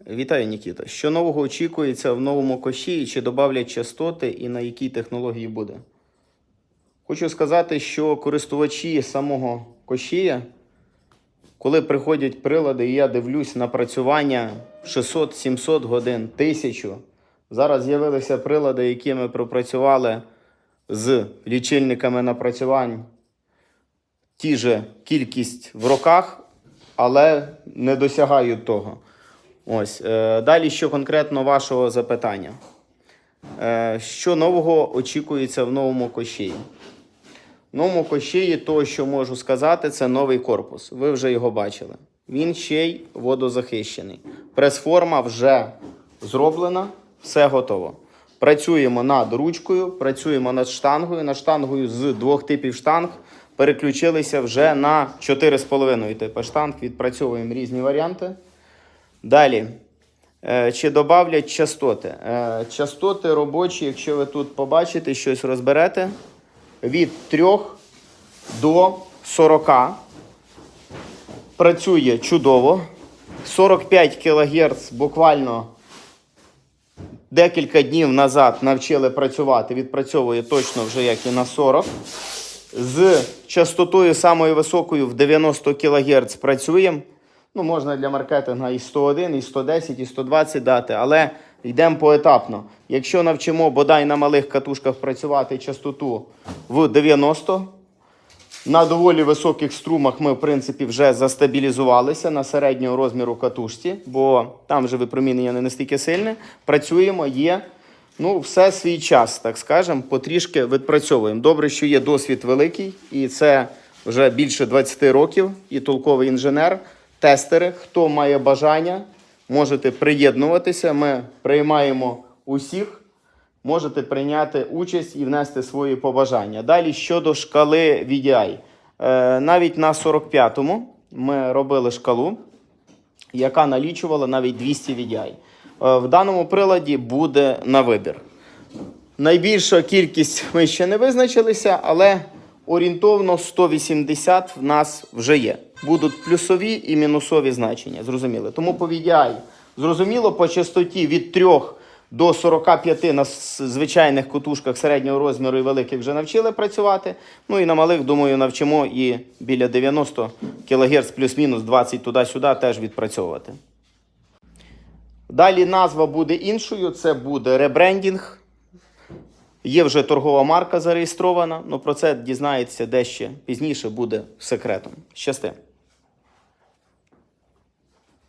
Вітаю, Нікіта. Що нового очікується в новому коші, чи додавлять частоти і на якій технології буде? Хочу сказати, що користувачі самого кошія, коли приходять прилади, і я дивлюсь напрацювання 600-700 годин, 1000. Зараз з'явилися прилади, які ми пропрацювали з лічильниками напрацювань ті же кількість в роках, але не досягають того. Ось. Е, далі, що конкретно вашого запитання? Е, що нового очікується в новому кощеї? В новому кощеї, то, що можу сказати, це новий корпус. Ви вже його бачили. Він ще й водозахищений. Прес-форма вже зроблена, все готово. Працюємо над ручкою, працюємо над штангою. Над штангою з двох типів штанг переключилися вже на 4,5 типи штанг. Відпрацьовуємо різні варіанти. Далі. Е, Чи додавлять частоти? Е, Частоти робочі, якщо ви тут побачите, щось розберете, від 3 до 40. Працює чудово. 45 кГц буквально декілька днів назад навчили працювати. Відпрацьовує точно вже як і на 40. З частотою самою високою в 90 кГц працюємо. Ну, можна для маркетинга і 101, і 110, і 120 дати, але йдемо поетапно. Якщо навчимо бодай на малих катушках працювати частоту в 90, на доволі високих струмах ми, в принципі, вже застабілізувалися на середнього розміру катушці, бо там вже випромінення не настільки сильне. Працюємо, є. Ну, все свій час, так скажемо, потрішки відпрацьовуємо. Добре, що є досвід великий, і це вже більше 20 років, і толковий інженер, тестери. Хто має бажання, можете приєднуватися. Ми приймаємо усіх. Можете прийняти участь і внести свої побажання. Далі щодо шкали VDI. Е, навіть на 45-му ми робили шкалу, яка налічувала навіть 200 VDI. Е, в даному приладі буде на вибір. Найбільша кількість ми ще не визначилися, але орієнтовно 180 в нас вже є. Будуть плюсові і мінусові значення, зрозуміло. Тому по VDI, зрозуміло, по частоті від 3 до 45 на звичайних котушках середнього розміру і великих вже навчили працювати. Ну і на малих, думаю, навчимо і біля 90 кГц плюс-мінус 20 туди-сюди теж відпрацьовувати. Далі назва буде іншою, це буде ребрендінг. Є вже торгова марка зареєстрована, але про це дізнається дещо пізніше буде секретом. Щасти!